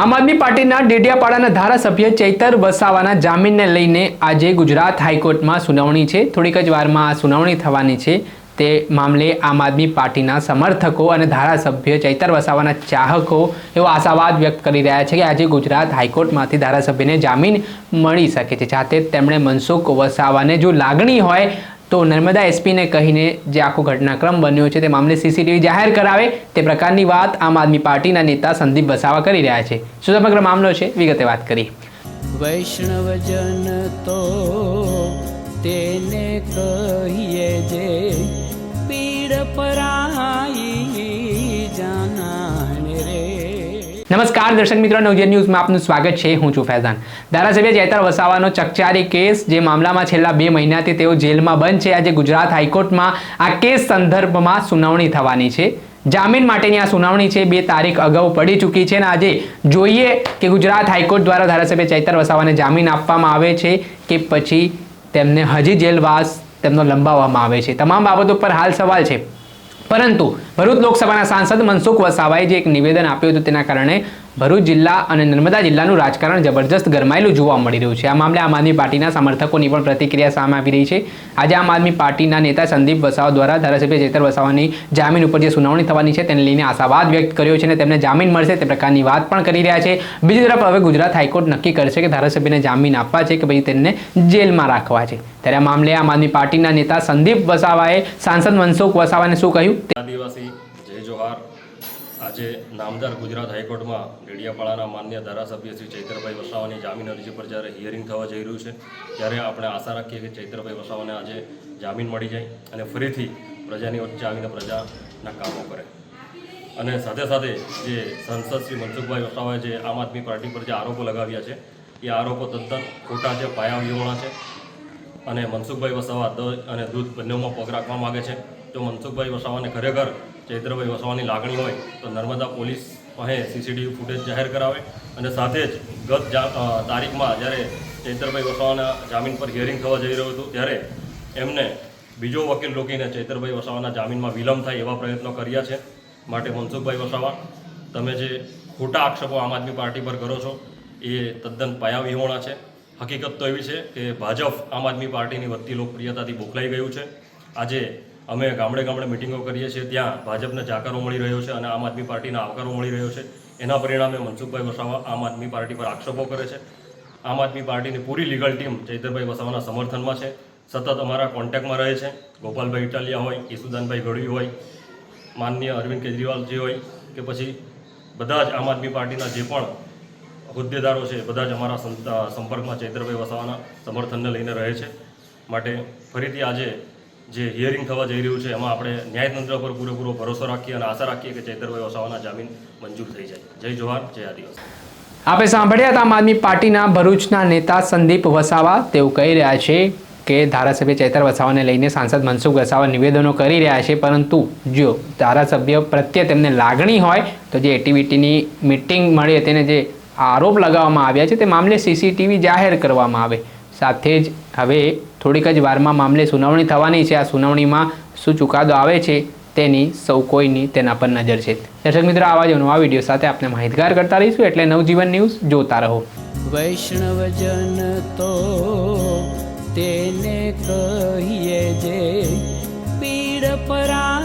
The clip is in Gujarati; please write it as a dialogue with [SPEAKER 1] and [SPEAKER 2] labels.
[SPEAKER 1] આમ આદમી પાર્ટીના ડેડિયાપાડાના ધારાસભ્ય ચૈતર વસાવાના જામીનને લઈને આજે ગુજરાત હાઈકોર્ટમાં સુનાવણી છે. થોડીક જ વારમાં આ સુનાવણી થવાની છે. તે મામલે આમ આદમી પાર્ટીના સમર્થકો અને ધારાસભ્ય ચૈતર વસાવાના ચાહકો એવો આશાવાદ વ્યક્ત કરી રહ્યા છે કે આજે ગુજરાત હાઈકોર્ટમાંથી ધારાસભ્યને જામીન મળી શકે છે. જાતે તેમણે મનસુખ વસાવાને જો લાગણી હોય તો નર્મદા એસપીને કહીને જે આખો ઘટનાક્રમ બન્યો છે, તે મામલે સીસીટીવી જાહેર કરાવે તે પ્રકારની વાત આમ આદમી પાર્ટીના નેતા સંદીપ વસાવા કરી રહ્યા છે. શું સમગ્ર મામલો છે? વિગતે વાત કરી
[SPEAKER 2] વૈષ્ણવજન તો તેને કહીએ જે
[SPEAKER 1] નમસ્કાર, દર્શક મિત્રો નવજન ન્યૂઝમાં આપનું સ્વાગત છે. હું છું ફૈઝાન. ધારાસભ્ય ચેતર વસાવાનો ચકચારી કેસ જે મામલામાં છેલ્લા બે મહિનાથી તેઓ જેલમાં બંધ છે. આજે ગુજરાત હાઈકોર્ટમાં આ કેસ સંદર્ભમાં સુનાવણી થવાની છે. જામીન માટેની આ સુનાવણી છે. બે તારીખ અગાઉ પડી ચૂકી છે અને આજે જોઈએ કે ગુજરાત હાઈકોર્ટ દ્વારા ધારાસભ્ય ચૈતર વસાવાને જામીન આપવામાં આવે છે કે પછી તેમને હજી જેલવાસ તેમનો લંબાવવામાં આવે છે. તમામ બાબતો પર હાલ સવાલ છે. પરંતુ ભરૂચ લોકસભાના સાંસદ મનસુખ વસાવાએ જે એક નિવેદન આપ્યું હતું તેના કારણે ભરૂચ જિલ્લા અને નર્મદા જિલ્લાનું રાજકારણ જબરજસ્ત ગરમાયેલું જોવા મળી રહ્યું છે. આ મામલે આમ આદમી પાર્ટીના સમર્થકોની પણ પ્રતિક્રિયા સામે આવી રહી છે. આજે આમ આદમી પાર્ટીના નેતા સંદીપ વસાવા દ્વારા ધારાસભ્ય ચેતર વસાવાની જામીન ઉપર જે સુનાવણી થવાની છે તેને લઈને આશાવાદ વ્યક્ત કર્યો છે અને તેમને જામીન મળશે તે પ્રકારની વાત પણ કરી રહ્યા છે. બીજી તરફ હવે ગુજરાત હાઈકોર્ટ નક્કી કરશે કે ધારાસભ્યને જામીન આપવા છે કે પછી તેમને જેલમાં રાખવા છે. ત્યારે આ મામલે આમ આદમી પાર્ટીના નેતા સંદીપ વસાવાએ સાંસદ મનસુખ વસાવાને શું કહ્યું?
[SPEAKER 3] આદિવાસી જય જોહાર. આજે નામદાર ગુજરાત હાઈકોર્ટમાં ડેડિયાપાડાના માન્ય ધારાસભ્ય શ્રી ચૈતરભાઈ વસાવાની જામીન અરજી પર જ્યારે હિયરિંગ થવા જઈ રહ્યું છે, ત્યારે આપણે આશા રાખીએ કે ચૈતરભાઈ વસાવાને આજે જામીન મળી જાય અને ફરીથી પ્રજાની વચ્ચે આવીને પ્રજાના કામો કરે. અને સાથે સાથે જે સંસદ શ્રી મનસુખભાઈ વસાવાએ જે આમ આદમી પાર્ટી પર જે આરોપો લગાવ્યા છે, એ આરોપો તદ્દન ખોટા છે પાયા વિહોણા છે અને મનસુખભાઈ વસાવા દહીં અને દૂધ બંનેમાં પગ રાખવા માગે છે. જો મનસુખભાઈ વસાવાને ખરેખર ચૈત્રભાઈ વસાવાની લાગણી હોય, તો નર્મદા પોલીસ પાસે સીસીટીવી ફૂટેજ જાહેર કરાવે અને સાથે જ ગત તારીખમાં જ્યારે ચૈત્રભાઈ વસાવાના જામીન પર હિયરિંગ થવા જઈ રહ્યું હતું, ત્યારે એમને બીજો વકીલ રોકીને ચૈત્રભાઈ વસાવાના જામીનમાં વિલંબ થાય એવા પ્રયત્નો કર્યા છે માટે મનસુખભાઈ વસાવા, તમે જે ખોટા આક્ષેપો આમ આદમી પાર્ટી પર કરો છો, એ તદ્દન પાયાવિહોણા છે. હકીકત તો એવી છે કે ભાજપ આમ આદમી પાર્ટીની વધતી લોકપ્રિયતાથી બોખલાઈ ગયું છે. આજે અમે ગામડે ગામડે મિટિંગો કરીએ છીએ, ત્યાં ભાજપને જાકારો મળી રહ્યો છે અને આમ આદમી પાર્ટીના આવકારો મળી રહ્યો છે. એના પરિણામે મનસુખભાઈ વસાવા આમ આદમી પાર્ટી પર આક્ષેપો કરે છે. આમ આદમી પાર્ટીની પૂરી લીગલ ટીમ ચૈતરભાઈ વસાવાના સમર્થનમાં છે. સતત અમારા કોન્ટેક્ટમાં રહે છે. ગોપાલભાઈ ઇટાલિયા હોય ઈસુદાનભાઈ ગઢવી હોય, માનનીય અરવિંદ કેજરીવાલજી હોય, કે પછી બધા જ આમ આદમી પાર્ટીના જે પણ હોદ્દેદારો છે બધા જ અમારા સંપર્કમાં ચૈત્રભાઈ વસાવાના સમર્થનને લઈને રહે છે. માટે ફરીથી આજે જે હિયરિંગ થવા જઈ રહ્યું છે, એમાં આપણે ન્યાયતંત્ર પર પૂરેપૂરો ભરોસો રાખીએ અને આશા રાખીએ કે ચૈત્રભાઈ વસાવાના જામીન મંજૂર થઈ જાય. જય જવાહર જય આદિવાસી.
[SPEAKER 1] આપણે સાંભળ્યા હતા આમ આદમી પાર્ટીના ભરૂચના નેતા સંદીપ વસાવા. તેઓ કહી રહ્યા છે કે ધારાસભ્ય ચેતર વસાવાને લઈને સાંસદ મનસુખ વસાવા નિવેદનો કરી રહ્યા છે, પરંતુ જો ધારાસભ્ય પ્રત્યે તેમને લાગણી હોય, તો જે એટીવીટીની મિટિંગ મળી તેને જે આરોપ લગાવવામાં આવ્યા છે, તે મામલે સીસીટીવી જાહેર કરવામાં આવે. સાથે જ હવે થોડીક જ વારમાં મામલે સુનાવણી થવાની છે. આ સુનાવણીમાં શું ચુકાદો આવે છે તેની સૌ કોઈની તેના પર નજર છે. દર્શક મિત્રો, આવા જ નવા વીડિયો સાથે આપણે માહિતગાર કરતા રહીશું એટલે નવજીવન ન્યૂઝ જોતા રહો.
[SPEAKER 2] વૈષ્ણવજન તો તેને કહીએ જે પીડ જાના